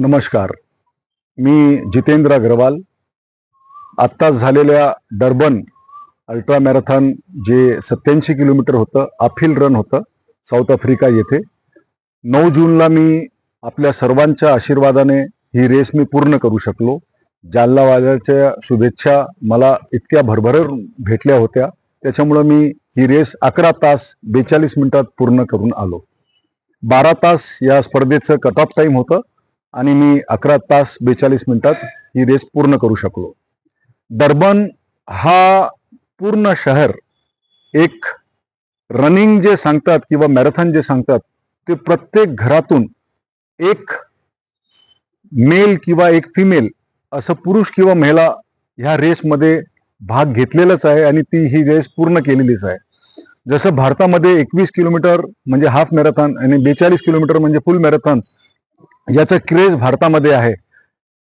नमस्कार. मी जितेंद्र अग्रवाल. आत्ताच झालेल्या डर्बन अल्ट्रा मॅरेथॉन जे सत्याऐंशी किलोमीटर होतं आफिल रन होतं साऊथ आफ्रिका येथे. नऊ जूनला मी आपल्या सर्वांच्या आशीर्वादाने ही रेस मी पूर्ण करू शकलो. जालनावाल्याच्या शुभेच्छा मला इतक्या भरभरून भेटल्या होत्या. त्याच्यामुळं मी ही रेस अकरा तास बेचाळीस मिनिटात पूर्ण करून आलो. बारा तास या स्पर्धेचं कट ऑफ टाईम होतं. आणि मी अकरा तास बेचाळीस मिनिटात ही रेस पूर्ण करू शकलो. डर्बन हा पूर्ण शहर एक रनिंग जे सांगतात किंवा मॅरेथॉन जे सांगतात ते प्रत्येक घरातून एक मेल किंवा एक फिमेल असं पुरुष किंवा महिला ह्या रेसमध्ये भाग घेतलेलाच आहे आणि ती ही रेस पूर्ण केलेलीच आहे. जसं भारतामध्ये एकवीस किलोमीटर म्हणजे हाफ मॅरेथॉन आणि बेचाळीस किलोमीटर म्हणजे फुल मॅरेथॉन याचं क्रेज भारतामध्ये आहे.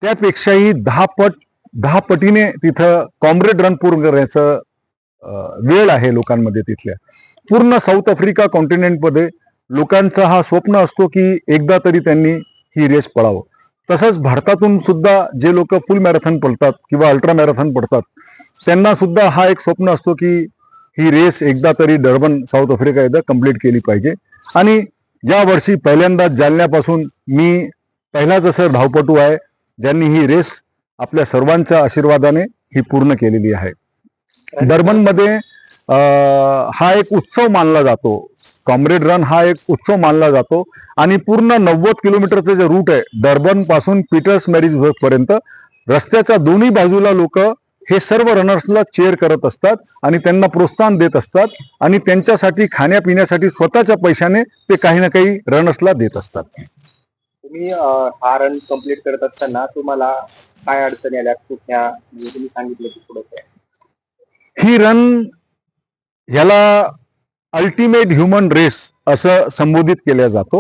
त्यापेक्षाही दहा पट दहा पटीने तिथं कॉम्रेड रन पूर्ण करण्याचं वेळ आहे लोकांमध्ये तिथल्या. पूर्ण साऊथ आफ्रिका कॉन्टिनेंटमध्ये लोकांचा हा स्वप्न असतो की एकदा तरी त्यांनी ही रेस पळावं. तसंच भारतातून सुद्धा जे लोक फुल मॅरेथॉन पळतात किंवा अल्ट्रा मॅरेथॉन पळतात त्यांना सुद्धा हा एक स्वप्न असतो की ही रेस एकदा तरी डर्बन साऊथ आफ्रिका एकदा कंप्लीट केली पाहिजे. आणि ज्या वर्षी पहिल्यांदाच जालन्यापासून मी पहिलाच असं धावपटू आहे ज्यांनी ही रेस आपल्या सर्वांच्या आशीर्वादाने ही पूर्ण केलेली आहे. डर्बनमध्ये हा एक उत्सव मानला जातो. कॉम्रेड रन हा एक उत्सव मानला जातो. आणि पूर्ण नव्वद किलोमीटरचं जे रूट आहे डर्बनपासून पीटर्स मॅरिज पर्यंत रस्त्याच्या दोन्ही बाजूला लोक हे सर्व रनर्सला चेअर करत असतात आणि त्यांना प्रोत्साहन देत असतात आणि त्यांच्यासाठी खाण्यापिण्यासाठी स्वतःच्या पैशाने ते काही ना काही रनर्सला देत असतात. तुम्ही हा रन कंप्लीट करत असताना तुम्हाला काय अडचणी आल्या? कुठल्या? म्हणजे तुम्ही सांगितलं की थोडं ही रन ह्याला अल्टिमेट ह्युमन रेस असं संबोधित केल्या जातो.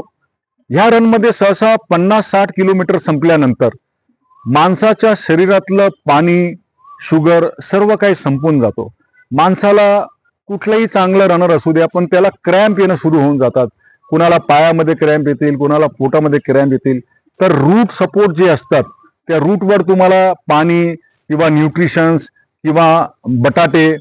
ह्या रनमध्ये सहसा पन्नास साठ किलोमीटर संपल्यानंतर माणसाच्या शरीरातलं पाणी शुगर सर्व काही संपून जातो. माणसाला कुठलंही चांगलं रनर असू द्या पण त्याला क्रॅम्प येणं सुरू होऊन जातात. कुणाला पायामध्ये क्रॅम्प येतील कुणाला पोटामध्ये क्रॅम्प येतील. तर रूट सपोर्ट जे असतात त्या रूटवर तुम्हाला पाणी किंवा न्यूट्रिशन्स किंवा बटाटे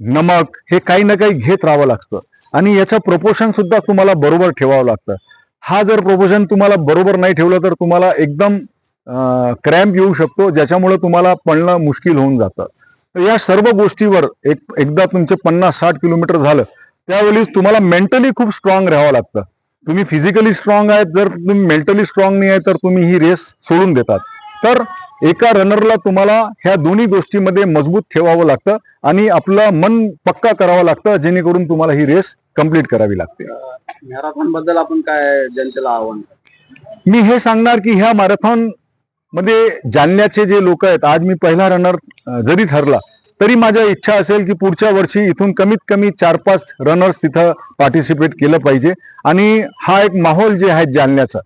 नमक हे काही ना काही घेत राहावं लागतं. आणि याचं प्रपोशन सुद्धा तुम्हाला बरोबर ठेवावं लागतं. हा जर प्रपोशन तुम्हाला बरोबर नाही ठेवलं तर तुम्हाला एकदम क्रॅम्प येऊ शकतो ज्याच्यामुळे तुम्हाला पळणं मुश्किल होऊन जातं. तर या सर्व गोष्टीवर एक एकदा तुमचे पन्नास साठ किलोमीटर झालं त्यावेळी तुम्हाला मेंटली खूप स्ट्रॉंग राहावं लागतं. तुम्ही फिजिकली स्ट्रॉंग आहेत जर तुम्ही मेंटली स्ट्रॉंग नाही आहे तर तुम्ही ही रेस सोडून देतात. तर एका रनरला तुम्हाला ह्या दोन्ही गोष्टीमध्ये मजबूत ठेवावं लागतं आणि आपलं मन पक्का करावं लागतं जेणेकरून तुम्हाला ही रेस कंप्लीट करावी लागते. मॅरेथॉनबद्दल आपण काय जनतेला आव्हान? मी हे सांगणार की ह्या मॅरेथॉन मध्ये जालन्याचे जे लोक आहेत आज मी पहिला रनर जरी ठरला तरी माझ्या इच्छा असेल की पुढच्या वर्षी इथून कमीत कमी चार पाच रनर्स तिथं पार्टिसिपेट केलं पाहिजे. आणि हा एक माहोल जे आहे जालन्याचा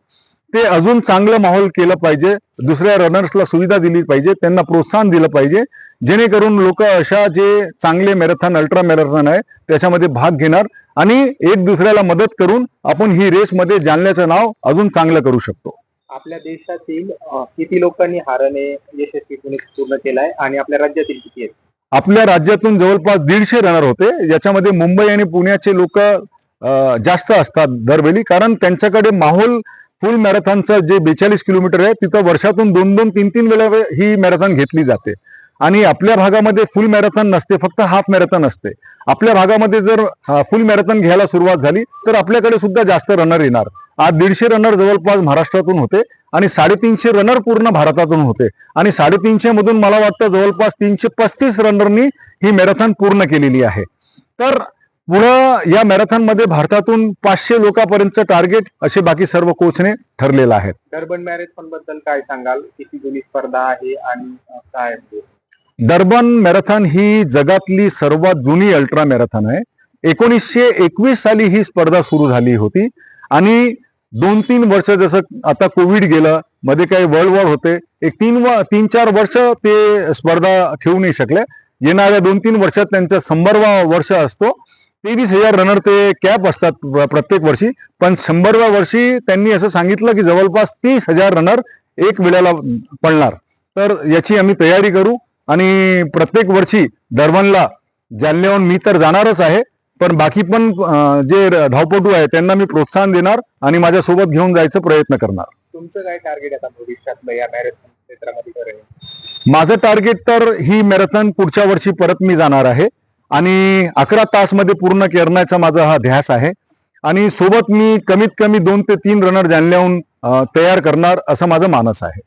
ते अजून चांगलं माहोल केलं पाहिजे. दुसऱ्या रनर्सला सुविधा दिली पाहिजे त्यांना प्रोत्साहन दिलं पाहिजे. जेणेकरून लोक अशा जे चांगले मॅरेथॉन अल्ट्रा मॅरेथॉन आहे त्याच्यामध्ये भाग घेणार आणि एक दुसऱ्याला मदत करून आपण ही रेसमध्ये जालन्याचं नाव अजून चांगलं करू शकतो. आपल्या देशातील किती लोकांनी हा यशस्वी यशस्वीपणे पूर्ण केलाय आणि आपल्या राज्यातील किती आहेत? आपल्या राज्यातून जवळपास दीडशे रनर होते. याच्यामध्ये मुंबई आणि पुण्याचे लोक जास्त असतात दरवेळी. कारण त्यांच्याकडे माहोल फुल मॅरेथॉनचं जे बेचाळीस किलोमीटर आहे तिथं वर्षातून दोन दोन तीन तीन वेळा ही मॅरेथॉन घेतली जाते. आणि आपल्या भागामध्ये फुल मॅरेथॉन नसते फक्त हाफ मॅरेथॉन असते. आपल्या भागामध्ये जर फुल मॅरेथॉन घ्यायला सुरुवात झाली तर आपल्याकडे सुद्धा जास्त रनर येणार. आज दीडशे रनर जवळपास महाराष्ट्रातून होते आणि साडेतीनशे रनर पूर्ण भारतातून होते. आणि साडेतीनशे मधून मला वाटतं जवळपास तीनशे पस्तीस रनरनी ही मॅरेथॉन पूर्ण केलेली आहे. तर पुढं या मॅरेथॉनमध्ये भारतातून पाचशे लोकांपर्यंतचं टार्गेट असे बाकी सर्व कोचने ठरलेलं आहे. डर्बन मॅरेथॉनबद्दल काय सांगाल? किती जुनी स्पर्धा आहे आणि काय आहे? डर्बन मॅरेथॉन ही जगातली सर्वात जुनी अल्ट्रा मॅरेथॉन आहे. एकोणीसशे एकवीस साली ही स्पर्धा सुरू झाली होती आणि दोन तीन वर्ष जसं आता कोविड गेलं मध्ये काही वर्ल्ड वॉर होते एक तीन व तीन चार वर्ष ते स्पर्धा ठेवू नाही शकले. येणाऱ्या दोन तीन वर्षात त्यांचा शंभरवा वर्ष असतो. तेवीस हजार रनर ते कॅप असतात प्रत्येक वर्षी. पण शंभरव्या वर्षी त्यांनी असं सांगितलं की जवळपास तीस हजार रनर एक वेळेला पडणार तर याची आम्ही तयारी करू. आणि प्रत्येक वर्षी डरबनला जालन्याहून मी तर जाणारच आहे पण बाकी पण जे धावपटू आहे त्यांना मी प्रोत्साहन देणार आणि माझ्यासोबत घेऊन जायचा प्रयत्न करणार. तुमचं काय टार्गेट आता भविष्यातलं या मॅरेथॉन क्षेत्रामध्ये माझं टार्गेट तर ही मॅरेथॉन पुढच्या वर्षी परत मी जाणार आहे आणि अकरा तासमध्ये पूर्ण करण्याचा माझा हा ध्यास आहे. आणि सोबत मी कमीत कमी दोन ते तीन रनर जाणल्याहून अं, तयार करणार असं माझं मानस आहे.